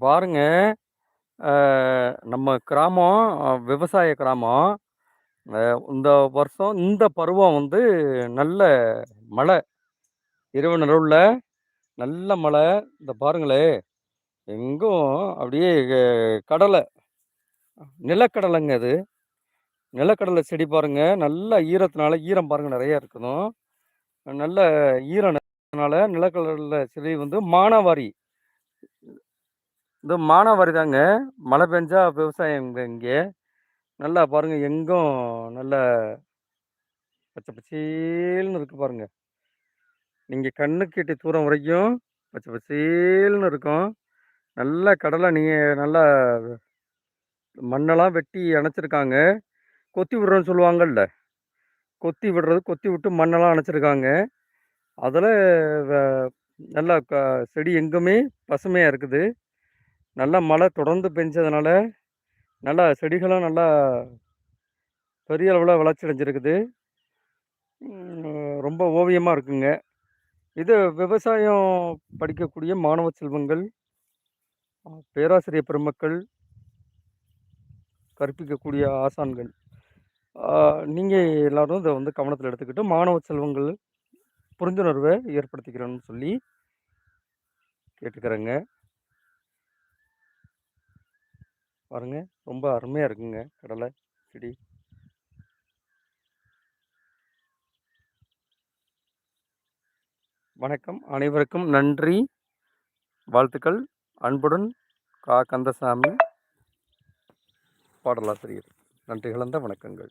பாருங்க, நம்ம கிராமம் விவசாய கிராமம். அ இந்த வருஷம் இந்த பருவம் வந்து நல்ல மழை. இரவு நடுவுல நல்ல மழை. இந்த பாருங்களேன், எங்கும் அப்படியே கடலை. நிலக்கடலைங்க அது. நிலக்கடலை செடி பாருங்க, நல்ல ஈரத்தினால ஈரம் பாருங்க நிறையா இருக்கணும். நல்ல ஈரம் நிலக்கடலை செடி வந்து மானாவாரி. இது மானாவாரி தாங்க. மழை பெஞ்சா விவசாயம் இங்கே இங்கே. நல்லா பாருங்க எங்கும் நல்ல பச்சை பச்சேல்னு இருக்கு பாருங்க. நீங்கள் கண்ணுக்கிட்ட தூரம் வரைக்கும் பச்சை பச்சேல்னு இருக்கும். நல்ல கடலை நீங்கள் நல்லா மண்ணெல்லாம் வெட்டி அணைச்சிருக்காங்க. கொத்தி விடுறோன்னு சொல்லுவாங்கல்ல. கொத்தி விடுறது, கொத்தி விட்டு மண்ணெல்லாம் அணைச்சிருக்காங்க. அதில் நல்லா க செடி எங்குமே பசுமையாக இருக்குது. நல்லா மழை தொடர்ந்து பெஞ்சதுனால, நல்லா செடிகளும் நல்லா பெரிய அளவில் வளர்ச்சி அடைஞ்சிருக்குது. ரொம்ப ஓவியமாக இருக்குங்க. இது விவசாயம் படிக்கக்கூடிய மாணவ செல்வங்கள், பேராசிரியர் பெருமக்கள் கற்பிக்கக்கூடிய ஆசான்கள். நீங்கள் எல்லோரும் எல்லாரும் வந்து கவனத்தில் எடுத்துக்கிட்டு, மாணவ செல்வங்கள் புரிந்துணர்வை ஏற்படுத்திக்கிறோன்னு சொல்லி கேட்டுக்கிறேங்க. பாருங்க, ரொம்ப அருமையா இருக்குங்க கடலை செடி. வணக்கம். அனைவருக்கும் நன்றி. வாழ்த்துக்கள். அன்புடன் கா. கந்தசாமி. பாடலாசிரியர். நன்றி கலந்த வணக்கங்கள்.